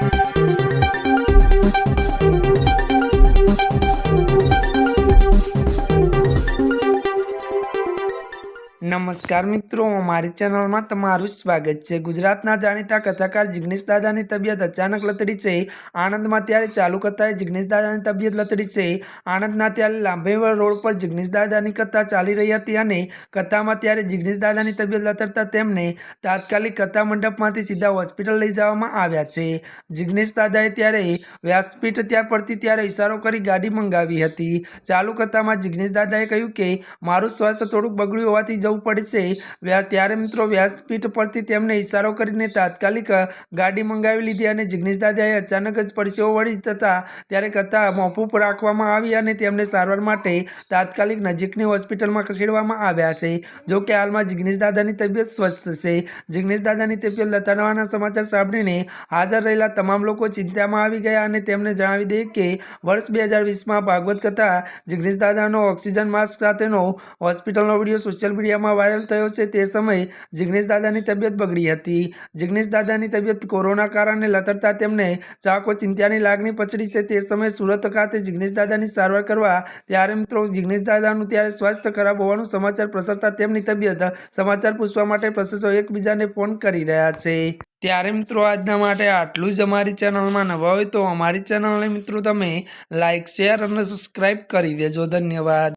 Thank you. નમસ્કાર મિત્રો, મારી ચેનલમાં તમારું સ્વાગત છે. ગુજરાતના જાણીતા કથાકાર જિગ્નેશ દાદાની તબિયત અચાનક લથડી છે. આણંદમાં ત્યારે ચાલુ કથાએ જિગ્નેશ દાદાની તબિયત લથડી છે. આણંદના ત્યારે લાંભેવર રોડ પર જિગ્નેશ દાદાની કથા ચાલી રહી હતી અને કથામાં ત્યારે જિગ્નેશ દાદાની તબિયત લથડતા તેમને તાત્કાલિક કથા મંડપમાંથી સીધા હોસ્પિટલ લઈ જવામાં આવ્યા છે. જિગ્નેશ દાદાએ ત્યારે વ્યાસપીઠ ત્યાં પરથી ત્યારે ઇશારો કરી ગાડી મંગાવી હતી. ચાલુ કથામાં જિગ્નેશ દાદાએ કહ્યું કે, મારું સ્વાસ્થ્ય થોડુંક બગડ્યું હોવાથી જવું પડશે. ત્યારે મિત્રો વ્યાસપીઠ પરથી તેમને ઇશારો કરીને તાત્કાલિક ગાડી મંગાવી લીધી અને જિગ્નેશ દાદાએ અચાનક જ પરસેવો વળી થતા ત્યારે કથા મોફૂફ રાખવામાં આવી અને તેમને સારવાર માટે તાત્કાલિક નજીકની હોસ્પિટલમાં ખસેડવામાં આવ્યા છે. જો કે હાલમાં જિગ્નેશ દાદાની તબિયત સ્વસ્થ છે. જિગ્નેશ દાદાની તબિયત લથાડવાના સમાચાર સાંભળીને હાજર રહેલા તમામ લોકો ચિંતામાં આવી ગયા અને તેમને જણાવી દે કે વર્ષ બે હજાર વીસમાં ભાગવત કથા જિગ્નેશ દાદાનો ઓક્સિજન માસ્ક સાથેનો હોસ્પિટલનો વીડિયો સોશિયલ મીડિયામાં વાયરલ થયો છે તે સમયે જિગ્નેશ દાદાની તબિયત બગડી હતી. જિગ્નેશ દાદાની તબિયત કોરોના કારણે લથડતા તેમને ચાકો ચિંતાની લાગણી પછડી છે. તે સમયે સુરત ખાતે જિગ્નેશ દાદાની સારવાર કરવા ત્યારે મિત્રો જિગ્નેશ દાદાનું ત્યારે સ્વાસ્થ્ય ખરાબ હોવાનું સમાચાર પ્રસરતા તેમની તબિયત સમાચાર પૂછવા માટે પ્રશંસકો એકબીજાને ફોન કરી રહ્યા છે. ત્યારે મિત્રો આજના માટે આટલું જ અમારી ચેનલમાં નવા હોય તો અમારી ચેનલને મિત્રો તમે લાઇક શેર અને સબસ્ક્રાઈબ કરી દેજો. ધન્યવાદ.